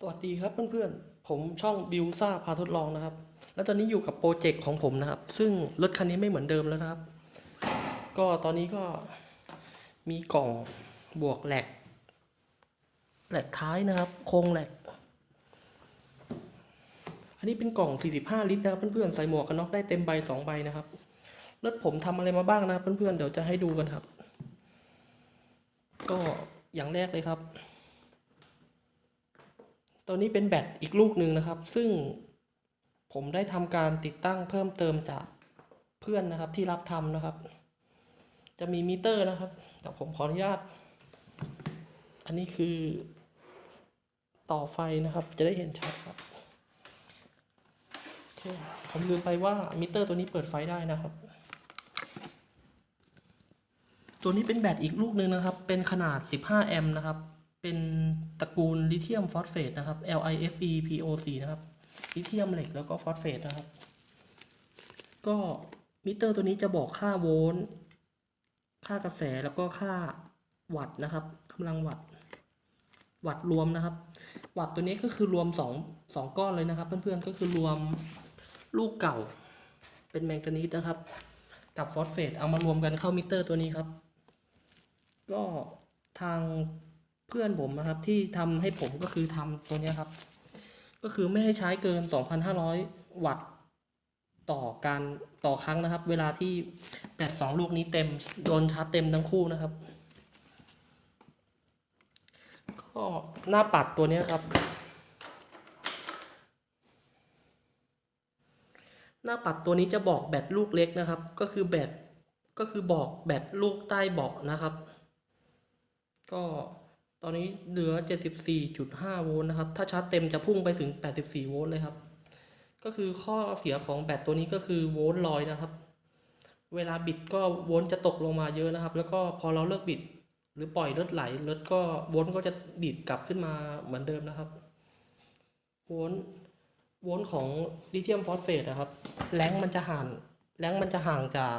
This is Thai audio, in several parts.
สวัสดีครับเพื่อนๆ ผมช่องบิวซ่าพาทดลองนะครับ แล้วตอนนี้อยู่กับโปรเจกต์ของผมนะครับ ซึ่งรถคันนี้ไม่เหมือนเดิมแล้วนะครับ ก็ตอนนี้ก็มีกล่องบวกแหลกแหลกท้ายนะครับ โครงแหลก อันนี้เป็นกล่อง 45 ลิตรนะครับเพื่อนๆ ใส่หมวกกันน็อกได้เต็มใบ 2 ใบนะครับ รถผมทำอะไรมาบ้างนะเพื่อนๆ เดี๋ยวจะให้ดูกันครับ ก็อย่างแรกเลยครับ ตัวนี้เป็นแบตอีกลูกหนึ่งนะครับ ซึ่งผมได้ทำการติดตั้งเพิ่มเติมจากเพื่อนนะครับที่รับทำนะครับ จะมีมิเตอร์นะครับแต่ผมขออนุญาต อันนี้คือต่อไฟนะครับ จะได้เห็นชัดครับโอเคผมลืมไปว่ามิเตอร์ตัวนี้เปิดไฟได้นะครับ ตัวนี้เป็นแบตอีกลูกหนึ่งนะครับ เป็นขนาด 15 แอมป์นะครับ เป็นตระกูลลิเธียมฟอสเฟตนะครับ LiFe POC นะครับ ลิเธียมเหล็กแล้วก็ฟอสเฟตนะครับ ก็มิเตอร์ตัวนี้จะบอกค่าโวลต์ ค่ากระแสแล้วก็ค่าวัตต์นะครับกำลังวัตต์ วัตต์รวมนะครับ วัตต์ตัวนี้ก็คือรวมสองสองก้อนเลยนะครับเพื่อนๆ ก็คือรวมลูกเก่า เป็นแมงกานีสนะครับ กับฟอสเฟตเอามารวมกันเข้ามิเตอร์ตัวนี้ครับ ก็ทาง เพื่อนผมนะครับที่ทำให้ผมก็คือทำตัวนี้ครับ ก็คือไม่ให้ใช้เกิน 2,500 วัตต์ต่อการต่อครั้งนะครับ เวลาที่แบตสองลูกนี้เต็มโดนชาร์จเต็มทั้งคู่นะครับ ก็หน้าปัดตัวนี้ครับ หน้าปัดตัวนี้จะบอกแบตลูกเล็กนะครับ ก็คือแบตก็คือบอกแบตลูกใต้เบาะนะครับ ก็ ตอนนี้เหลือ 74.5 โวลต์นะครับ ถ้าชาร์จเต็มจะพุ่งไปถึง 84 โวลต์เลยครับ ก็คือข้อเสียของแบตตัวนี้ก็คือโวลต์ลอยนะครับ เวลาบิดก็โวลต์จะตกลงมาเยอะนะครับ แล้วก็พอเราเลิกบิด หรือปล่อยรถไหลรถก็โวลต์ก็จะดีดกลับขึ้นมาเหมือนเดิมนะครับ โวลต์โวลต์ของลิเธียมฟอสเฟตนะครับ แรงมันจะห่างแรงมันจะห่างจาก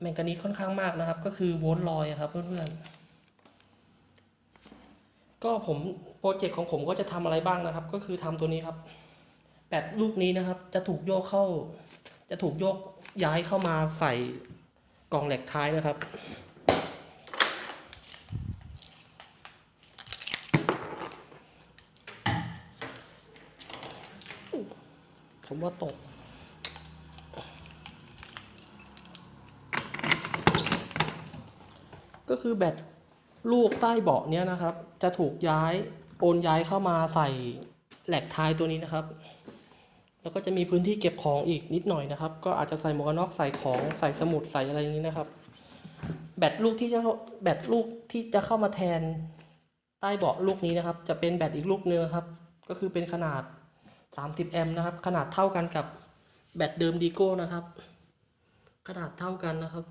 แมงกานีค่อนข้างมากนะครับ ก็คือโวลต์ลอยครับเพื่อนๆ ก็ผมโปรเจกต์ของผมก็จะทำอะไรบ้างนะครับ ก็คือทำตัวนี้ครับแบตลูกนี้นะครับ จะถูกโยกเข้า จะถูกโยกย้ายเข้ามาใส่กล่องแหลกท้ายนะครับ ผมว่าตกก็คือแบต ลูกใต้เบาะเนี้ยนะครับ จะถูกย้ายโอนย้ายเข้ามาใส่แหลกท้ายตัวนี้นะครับ แล้วก็จะมีพื้นที่เก็บของอีกนิดหน่อยนะครับ ก็อาจจะใส่หมวกกันน็อกใส่ของใส่สมุดใส่อะไรอย่างนี้นะครับ แบตลูกที่จะเข้าแบตลูกที่จะเข้ามาแทนใต้เบาะลูกนี้นะครับ จะเป็นแบตอีกลูกนึงนะครับ ก็คือเป็นขนาด 30 แอมป์นะครับ ขนาดเท่ากันกับแบตเดิมดีโก้นะครับ ขนาดเท่ากันนะครับ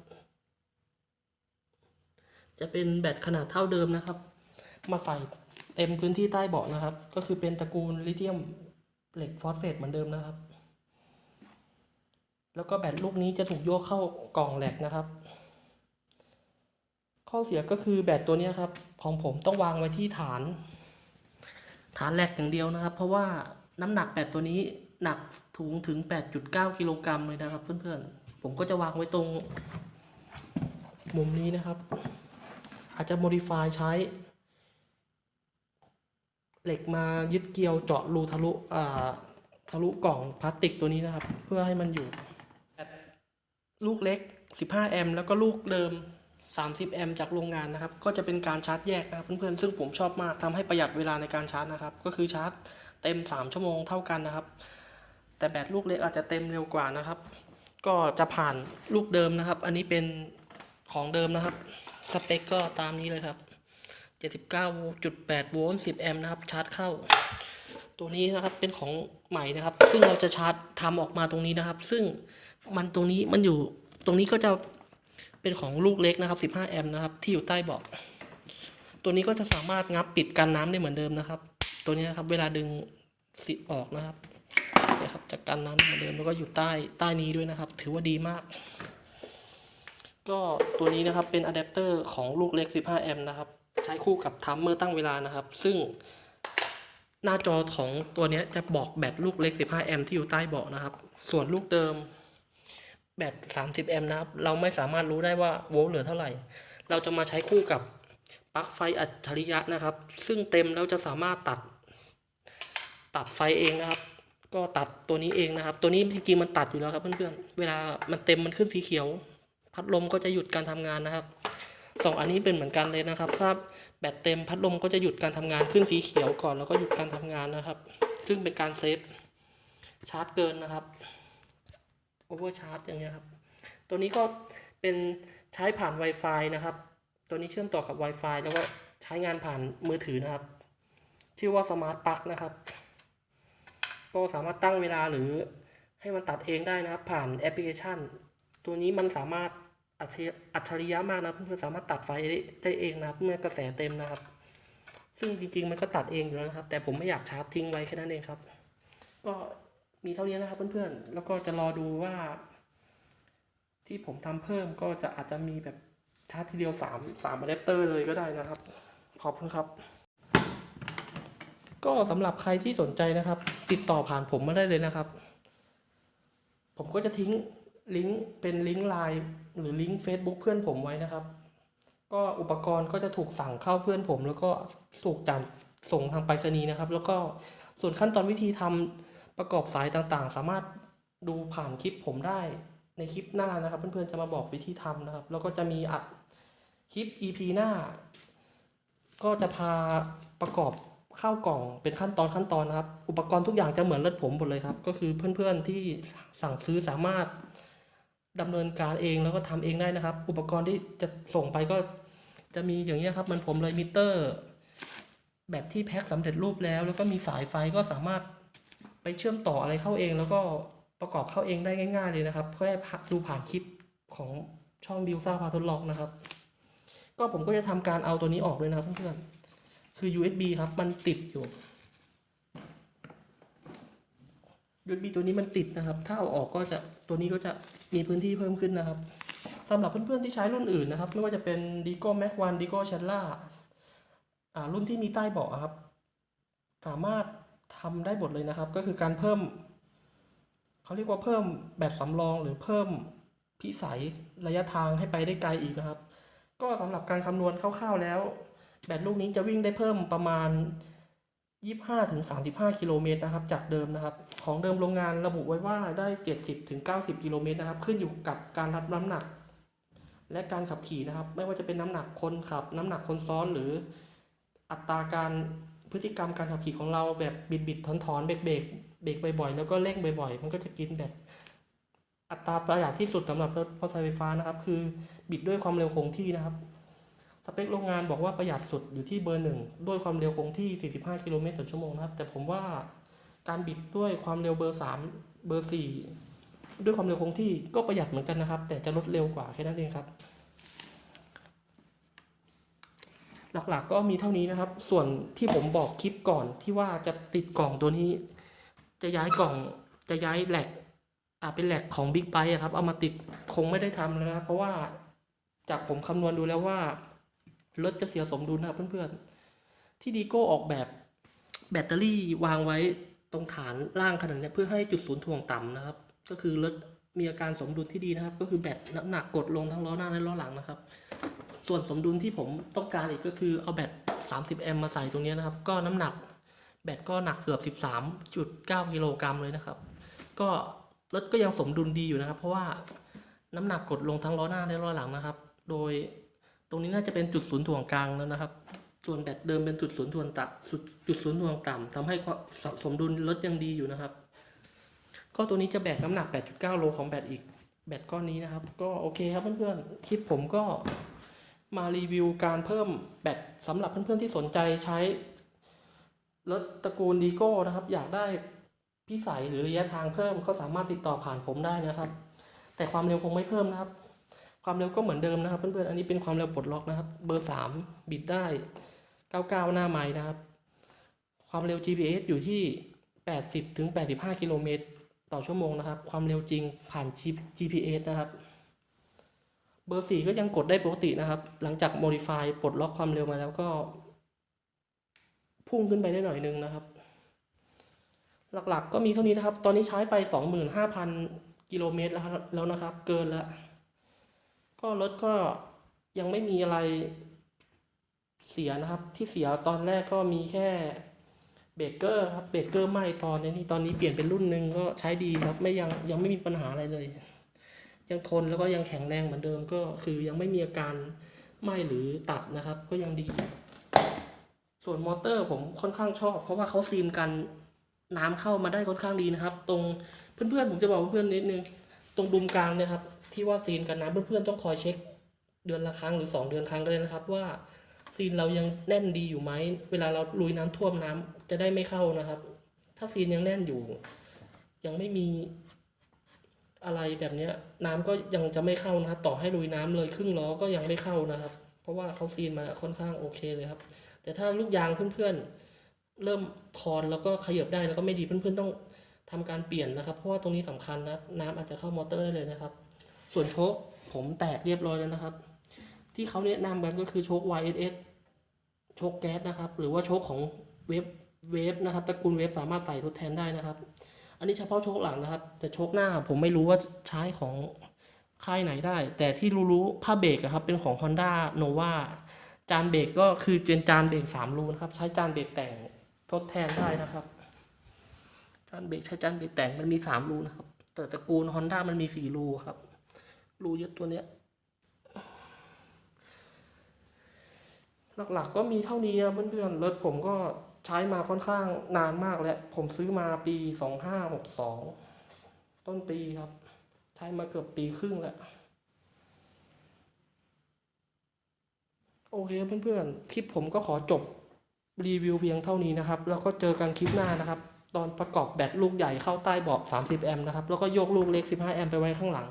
จะเป็นแบตขนาดเท่าเดิมนะครับ มาใส่เต็มพื้นที่ใต้เบาะนะครับ ก็คือเป็นตระกูลลิเธียมเหล็กฟอสเฟตเหมือนเดิมนะครับ แล้วก็แบตลูกนี้จะถูกโยกเข้ากล่องแหลกนะครับ ข้อเสียก็คือแบตตัวนี้ครับ ของผมต้องวางไว้ที่ฐาน ฐานแหลกอย่างเดียวนะครับ เพราะว่าน้ำหนักแบตตัวนี้หนักถุงถึง 8.9 กิโลกรัมเลยนะครับ เพื่อนๆ ผมก็จะวางไว้ตรงมุมนี้นะครับ อาจจะ modify ใช้ เหล็กมายึดเกลียวเจาะรูทะลุอ่าทะลุกล่องพลาสติกตัวนี้นะครับ เพื่อให้มันอยู่ ลูกเล็ก 15 แอมป์แล้วก็ลูกเดิม 30 แอมป์จากโรงงานนะครับ ก็จะเป็นการชาร์จแยกนะครับ เพื่อนๆ ซึ่งผมชอบมากทำให้ประหยัดเวลาในการชาร์จนะครับ ก็คือชาร์จเต็ม 3 ชั่วโมงเท่ากันนะครับ แต่แบตลูกเล็กอาจจะเต็มเร็วกว่านะครับ ก็จะผ่านลูกเดิมนะครับ อันนี้เป็นของเดิมนะครับ สเปคก็ตามนี้เลยครับ79.8โวลต์10แอมป์นะครับ ชาร์จเข้า ตัวนี้นะครับเป็นของใหม่นะครับ ซึ่งเราจะชาร์จทำออกมาตรงนี้นะครับ ซึ่งมันตรงนี้มันอยู่ตรงนี้ก็จะเป็นของลูกเล็กนะครับ 15 แอมป์นะครับ ที่อยู่ใต้เบาะตัวนี้ก็จะสามารถงับปิดกันน้ำได้เหมือนเดิมนะครับ ตัวนี้นะครับเวลาดึงสิออกนะครับนี่ยครับจากกันน้ำเหมือนเดิมแล้วก็อยู่ใต้ใต้นี้ด้วยนะครับ ถือว่าดีมาก ก็ตัวนี้นะครับเป็นอะแดปเตอร์ของลูกเล็ก 15 แอมป์นะครับใช้คู่กับทัมเมอร์ตั้งเวลานะครับ ซึ่งหน้าจอของตัวนี้จะบอกแบตลูกเล็ก 15 แอมป์ที่อยู่ใต้เบาะนะครับ ส่วนลูกเดิมแบต 30 แอมป์นะครับ เราไม่สามารถรู้ได้ว่าโวลต์เหลือเท่าไหร่ เราจะมาใช้คู่กับปลั๊กไฟอัจฉริยะนะครับ ซึ่งเต็มแล้วจะสามารถตัด ตัดไฟเองนะครับ ก็ตัดตัวนี้เองนะครับ ตัวนี้จริงๆมันตัดอยู่แล้วครับเพื่อนๆ เวลามันเต็มมันขึ้นสีเขียว พัดลมก็จะหยุดการทำงานนะครับสองอันนี้เป็นเหมือนกันเลยนะครับถ้าแบตเต็มพัดลมก็จะหยุดการทำงานขึ้นสีเขียวก่อนแล้วก็หยุดการทำงานนะครับ ซึ่งเป็นการเซฟชาร์จเกินนะครับโอเวอร์ชาร์จอย่างเงี้ยครับ ตัวนี้ก็เป็นใช้ผ่าน Wi-Fi นะครับ ตัวนี้เชื่อมต่อกับ Wi-Fi แล้วก็ใช้งานผ่านมือถือนะครับ ชื่อว่า Smart Plug นะครับ ก็สามารถตั้งเวลาหรือให้มันตัดเองได้นะครับ ผ่านแอปพลิเคชัน ตัวนี้มันสามารถ อัจฉริยะมากนะเพื่อนๆสามารถตัดไฟได้ไดเองนะครับเมื่อกระแสเต็มนะครับ ซึ่งจริงๆมันก็ตัดเองอยู่แล้วนะครับ แต่ผมไม่อยากชาร์จทิ้งไว้แค่นั้นเองครับ ก็มีเท่านี้นะครับเพื่อนๆแล้วก็จะรอดูว่า ที่ผมทำเพิ่มก็จะอาจจะมีแบบชาร์จทีเดียวสามสามอะแดปเตอร์เลยก็ได้นะครับ ขอบคุณครับ ก็สำหรับใครที่สนใจนะครับ ติดต่อผ่านผมมาได้เลยนะครับ ผมก็จะทิ้ง ลิงก์เป็นลิงก์ไลน์หรือลิงก์ Facebook เพื่อนผมไว้นะครับ ก็อุปกรณ์ก็จะถูกสั่งเข้าเพื่อนผม แล้วก็ถูกจัดส่งทางไปรษณีย์นะครับ แล้วก็ส่วนขั้นตอนวิธีทำประกอบสายต่างๆ สามารถดูผ่านคลิปผมได้ในคลิปหน้านะครับ เพื่อนๆจะมาบอกวิธีทำนะครับ แล้วก็จะมีอัดคลิป EP หน้า ก็จะพาประกอบเข้ากล่องเป็นขั้นตอนขั้นตอนนะครับ อุปกรณ์ทุกอย่างจะเหมือนรถผมหมดเลยครับ ก็คือเพื่อนๆที่สั่งซื้อสามารถ ดำเนินการเองแล้วก็ทำเองได้นะครับ อุปกรณ์ที่จะส่งไปก็จะมีอย่างนี้ครับมันผมเลยมิเตอร์ แบตที่แพ็คสำเร็จรูปแล้ว แล้วก็มีสายไฟก็สามารถไปเชื่อมต่ออะไรเข้าเอง แล้วก็ประกอบเข้าเองได้ง่าย ๆ เลยนะครับแค่ดูผ่านคลิปของช่องดิวซ่าพาทดลองนะครับ ก็ผมก็จะทำการเอาตัวนี้ออกเลยนะครับเพื่อนๆคือ USB ครับมันติดอยู่ USB ตัวนี้มันติดนะครับ ถ้าเอาออกก็จะตัวนี้ก็จะมีพื้นที่เพิ่มขึ้นนะครับสำหรับเพื่อนๆที่ใช้รุ่นอื่นนะครับ ไม่ว่าจะเป็น Digo Max 1 Digo c h a n l a อ่ารุ่นที่มีใต้เบาะครับ สามารถทำได้หมดเลยนะครับ ก็คือการเพิ่ม เขาเรียกว่าเพิ่มแบตสำรองหรือเพิ่มพิสัยระยะทางให้ไปได้ไกลอีกนะครับ ก็สำหรับการคำนวณคร่าวๆแล้ว แบตลูกนี้จะวิ่งได้เพิ่มประมาณ 25ถึง35 กิโลเมตรนะครับ จากเดิมนะครับ ของเดิมโรงงานระบุไว้ว่าได้ 70ถึง90 กิโลเมตรนะครับ ขึ้นอยู่กับการรับน้ำหนัก และการขับขี่นะครับ ไม่ว่าจะเป็นน้ำหนักคนขับ น้ำหนักคนซ้อนหรืออัตราการพฤติกรรมการขับขี่ของเราแบบบิดบิดถอนถอนเบรกเบรกเบรกบ่อยๆแล้วก็เร่งบ่อยๆ มันก็จะกินแบตอัตราประหยัดที่สุดสำหรับรถมอเตอร์ไซค์ไฟฟ้านะครับ คือบิดด้วยความเร็วคงที่นะครับ สเปคโรงงานบอกว่าประหยัดสุดอยู่ที่เบอร์หนึ่งด้วยความเร็วคงที่ 45 กิโลเมตรต่อชั่วโมงนะครับ แต่ผมว่าการบิดด้วยความเร็วเบอร์ 3 เบอร์ 4 ด้วยความเร็วคงที่ก็ประหยัดเหมือนกันนะครับ แต่จะลดเร็วกว่าแค่นั้นเองครับ หลักๆก็มีเท่านี้นะครับ ส่วนที่ผมบอกคลิปก่อนที่ว่าจะติดกล่องตัวนี้ จะย้ายกล่องจะย้ายแหลกอ่าเป็นแหลกของบิ๊กไบค์ครับ เอามาติดคงไม่ได้ทำแล้วนะเพราะว่าจากผมคำนวณดูแล้วว่า รถจะเสียสมดุลนะครับเพื่อนๆ ที่ดีโก้ออกแบบแบตเตอรี่วางไว้ตรงฐานล่างขนาดนี้เพื่อให้จุดศูนย์ถ่วงต่ำนะครับ ก็คือรถมีอาการสมดุลที่ดีนะครับ ก็คือแบตน้ำหนักกดลงทั้งล้อหน้าและล้อหลังนะครับ ส่วนสมดุลที่ผมต้องการอีกก็คือเอาแบต 30 แอมป์มาใส่ตรงนี้นะครับ ก็น้ำหนักแบตก็หนักเกือบ 13.9 กิโลกรัมเลยนะครับ ก็รถก็ยังสมดุลดีอยู่นะครับ เพราะว่าน้ำหนักกดลงทั้งล้อหน้าและล้อหลังนะครับ โดย ตรงนี้น่าจะเป็นจุดศูนย์ถ่วงกลางแล้วนะครับ ส่วนแบตเดิมเป็นจุดศูนย์ถ่วงต่ำจุดศูนย์ถ่วงต่ำทำให้สสมดุลรถยังดีอยู่นะครับ ก็ตัวนี้จะแบกน้ำหนัก 8.9 โลของแบตอีก แบตก้อนนี้นะครับ ก็โอเคครับเพื่อนๆ คลิปผมก็มารีวิวการเพิ่มแบตสำหรับเพื่อนๆที่สนใจใช้รถตระกูลดีโก้นะครับ อยากได้พิสัยหรือระยะทางเพิ่มก็สามารถติดต่อผ่านผมได้นะครับ แต่ความเร็วคงไม่เพิ่มนะครับ ความเร็วก็เหมือนเดิมนะครับ เพื่อนๆ อันนี้เป็นความเร็วปลดล็อกนะครับ เบอร์สามบิดได้ 99 หน้าไม้นะครับ ความเร็ว GPS อยู่ที่ 80ถึง85 กิโลเมตรต่อชั่วโมงนะครับ ความเร็วจริงผ่าน GPS นะครับ เบอร์สี่ก็ยังกดได้ปกตินะครับ หลังจาก modify ปลดล็อกความเร็วมาแล้วก็ พุ่งขึ้นไปได้หน่อยนึงนะครับ หลักๆก็มีเท่านี้นะครับ ตอนนี้ใช้ไปสองหมื่นห้าพันกิโลเมตรแล้วครับแล้วนะครับ เกินแล้ว ก็รถก็ยังไม่มีอะไรเสียนะครับ ที่เสียตอนแรกก็มีแค่เบรกเกอร์ครับเบรกเกอร์ไหม้ตอนนี้ตอนนี้เปลี่ยนเป็นรุ่นหนึ่งก็ใช้ดีครับไม่ยังยังไม่มีปัญหาอะไรเลย ยังทนแล้วก็ยังแข็งแรงเหมือนเดิมก็คือยังไม่มีอาการไหม้หรือตัดนะครับ ก็ยังดี ส่วนมอเตอร์ผมค่อนข้างชอบ เพราะว่าเขาซีนกันน้ำเข้ามาได้ค่อนข้างดีนะครับ ตรงเพื่อนๆผมจะบอกเพื่อนๆนิดนึงตรงดุมกลางเนี่ยครับ ที่ว่าซีนกันน้ำเพื่อนๆต้องคอยเช็คเดือนละครั้งหรือสองเดือนครั้งเลยนะครับ ว่าซีนเรายังแน่นดีอยู่ไหมเวลาเราลุยน้ำท่วมน้ำจะได้ไม่เข้านะครับ ถ้าซีนยังแน่นอยู่ ยังไม่มีอะไรแบบเนี้ยน้ำก็ยังจะไม่เข้านะครับ ต่อให้ลุยน้ำเลยครึ่งล้อก็ยังไม่เข้านะครับ เพราะว่าเขาซีนมาค่อนข้างโอเคเลยครับ แต่ถ้าลูกยางเพื่อนๆ เริ่มคลอนแล้วก็ขยับได้แล้วก็ไม่ดีเพื่อนๆต้องทำการเปลี่ยนนะครับ เพราะว่าตรงนี้สำคัญนะน้ำอาจจะเข้ามอเตอร์ได้เลยนะครับ ส่วนโชคผมแตกเรียบร้อยแล้วนะครับ ที่เขาแนะนำกันก็คือโชค YSS โชคแก๊สนะครับ หรือว่าโชคของเวฟเวฟนะครับตระกูลเวฟสามารถใส่ทดแทนได้นะครับ อันนี้เฉพาะโชคหลังนะครับ แต่โชคหน้าผมไม่รู้ว่าใช้ของค่ายไหนได้ แต่ที่รู้ๆผ้าเบรกอะครับเป็นของ Honda Nova จานเบรกก็คือเป็นจานเบรกสามรูนะครับ ใช้จานเบรกแต่งทดแทนได้นะครับ จานเบรกใช้จานเบรกแต่งมันมีสามรูนะครับ แต่ตระกูล Honda มันมีสี่รูครับ รูเยอะตัวเนี้ยหลักๆก็มีเท่านี้นะเพื่อนๆรถผมก็ใช้มาค่อนข้างนานมากแล้ว ผมซื้อมาปีสองห้าหกสองต้นปีครับ ใช้มาเกือบปีครึ่งแล้ว โอเคเพื่อนๆ คลิปผมก็ขอจบรีวิวเพียงเท่านี้นะครับ แล้วก็เจอกันคลิปหน้านะครับ ตอนประกอบแบตลูกใหญ่เข้าใต้เบาะ30 แอมป์นะครับ แล้วก็โยกลูกเล็ก 15 แอมป์ไปไว้ข้างหลัง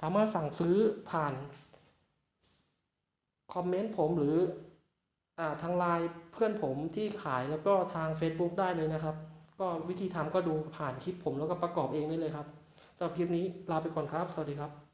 สามารถสั่งซื้อผ่านคอมเมนต์ผมหรืออทางไลน์เพื่อนผมที่ขายแล้วก็ทาง Facebook ได้เลยนะครับ ก็วิธีทำก็ดูผ่านคลิปผมแล้วก็ประกอบเองได้เลยครับสำหรับคลิปนี้ลาไปก่อนครับ สวัสดีครับ